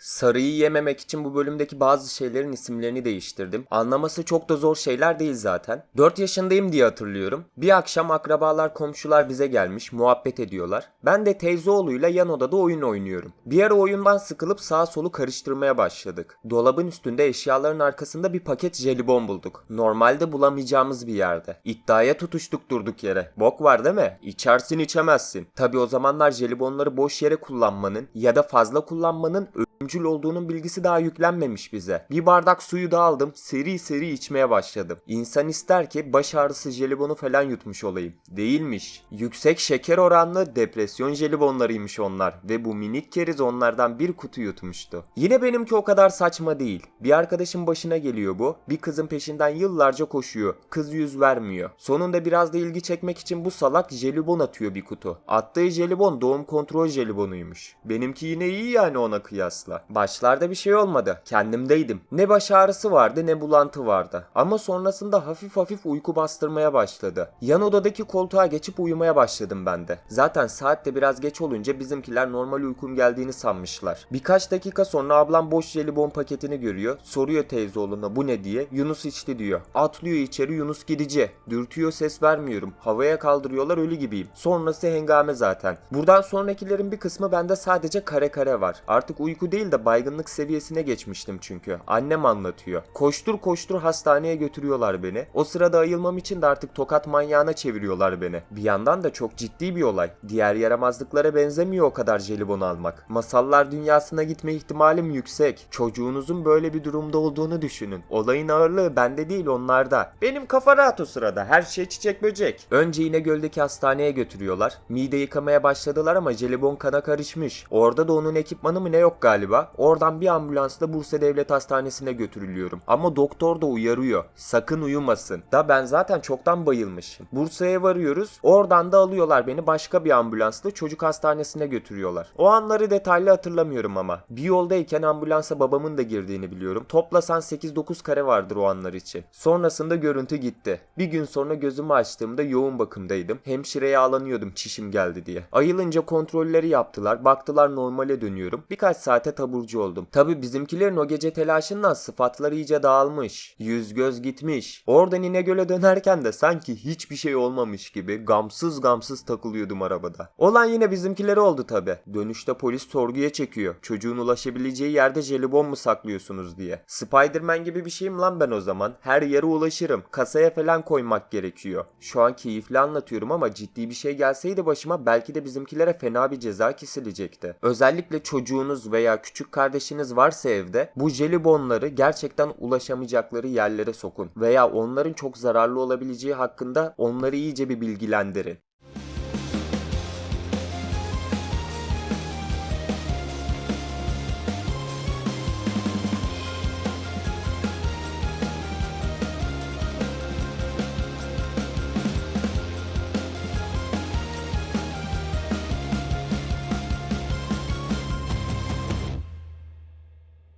Sarıyı yememek için bu bölümdeki bazı şeylerin isimlerini değiştirdim. Anlaması çok da zor şeyler değil zaten. 4 yaşındayım diye hatırlıyorum. Bir akşam akrabalar komşular bize gelmiş muhabbet ediyorlar. Ben de teyze oğluyla yan odada oyun oynuyorum. Bir ara oyundan sıkılıp sağa solu karıştırmaya başladık. Dolabın üstünde eşyaların arkasında bir paket jelibon bulduk. Normalde bulamayacağımız bir yerde. İddiaya tutuştuk durduk yere. Bok var değil mi? İçersin içemezsin. Tabi o zamanlar jelibonları boş yere kullanmanın ya da fazla kullanmanın ölümcül olduğunun bilgisi daha yüklenmemiş bize. Bir bardak suyu da aldım seri seri içmeye başladım. İnsan ister ki baş ağrısı jelibonu falan yutmuş olayım. Değilmiş. Yüksek şeker oranlı depresyon jelibonlarıymış onlar ve bu minik keriz onlardan bir kutu yutmuştu. Yine benimki o kadar saçma değil. Bir arkadaşın başına geliyor bu. Bir kızın peşinden yıllarca koşuyor. Kız yüz vermiyor. Sonunda biraz da ilgi çekmek için bu salak jelibon atıyor bir kutu. Attığı jelibon doğum kontrol jelibonuymuş. Benimki yine iyi yani ona kıyasla. Başlarda bir şey olmadı. Kendimdeydim. Ne baş ağrısı vardı ne bulantı vardı. Ama sonrasında hafif hafif uyku bastırmaya başladı. Yan odadaki koltuğa geçip uyumaya başladım ben de. Zaten saat de biraz geç olunca bizimkiler normal uykum geldiğini sanmışlar. Birkaç dakika sonra ablam boş jelibon paketini görüyor. Soruyor teyze oğluna bu ne diye. Yunus içti diyor. Atlıyor içeri Yunus gidici. Dürtüyor ses vermiyorum. Havaya kaldırıyorlar ölü gibiyim. Sonrası hengame zaten. Buradan sonrakilerin bir kısmı bende sadece kare kare var. Artık uyku değil de baygınlık seviyesine geçmiştim çünkü. Annem anlatıyor. Koştur koştur hastaneye götürüyorlar beni. O sırada ayılmam için de artık tokat manyağına çeviriyorlar beni. Bir yandan da çok ciddi bir olay. Diğer yaramazlıklara benzemiyor o kadar jelibon almak. Masallar dünyasına gitme ihtimalim yüksek. Çocuğunuzun böyle bir durumda olduğunu düşünün. Olayın ağırlığı bende değil onlarda. Benim kafa rahat o sırada. Her şey çiçek böcek. Önce İnegöl'deki hastaneye götürüyorlar. Mide yıkamaya başladılar ama jelibon kana karışmış. Orada da onun ekipmanı mı ne yok galiba. Oradan bir ambulansla Bursa Devlet Hastanesi'ne götürülüyorum. Ama doktor da uyarıyor. Sakın uyumasın. Da ben zaten çoktan bayılmışım. Bursa'ya varıyoruz. Oradan da alıyorlar beni başka bir ambulansla çocuk hastanesine götürüyorlar. O anları detaylı hatırlamıyorum ama. Bir yoldayken ambulansa babamın da girdiğini biliyorum. Toplasan 8-9 kare vardır o anlar için. Sonrasında görüntü gitti. Bir gün sonra gözümü açtığımda yoğun bakımdaydım. Hemşireye ağlanıyordum çişim geldi diye. Ayılınca kontrolleri yaptılar. Baktılar normale dönüyorum. Birkaç saate taburcu oldum. Tabi bizimkilerin o gece telaşından sıfatları iyice dağılmış. Yüz göz gitmiş. Oradan İnegöl'e dönerken de sanki hiçbir şey olmamış gibi gamsız gamsız takılıyordum arabada. Olan yine bizimkileri oldu tabi. Dönüşte polis sorguya çekiyor. Çocuğun ulaşabileceği yerde jelibon mu saklıyorsunuz diye. Spiderman gibi bir şeyim lan ben o zaman. Her yere ulaşırım. Kasaya falan koymak gerekiyor. Şu an keyifli anlatıyorum ama ciddi bir şey gelseydi başıma belki de bizimkilere fena bir ceza kesilecekti. Özellikle çocuğunuz veya küçük kardeşiniz varsa evde bu jelibonları gerçekten ulaşamayacakları yerlere sokun. Veya onların çok zararlı olabileceği hakkında onları iyice bir bilgilendirin.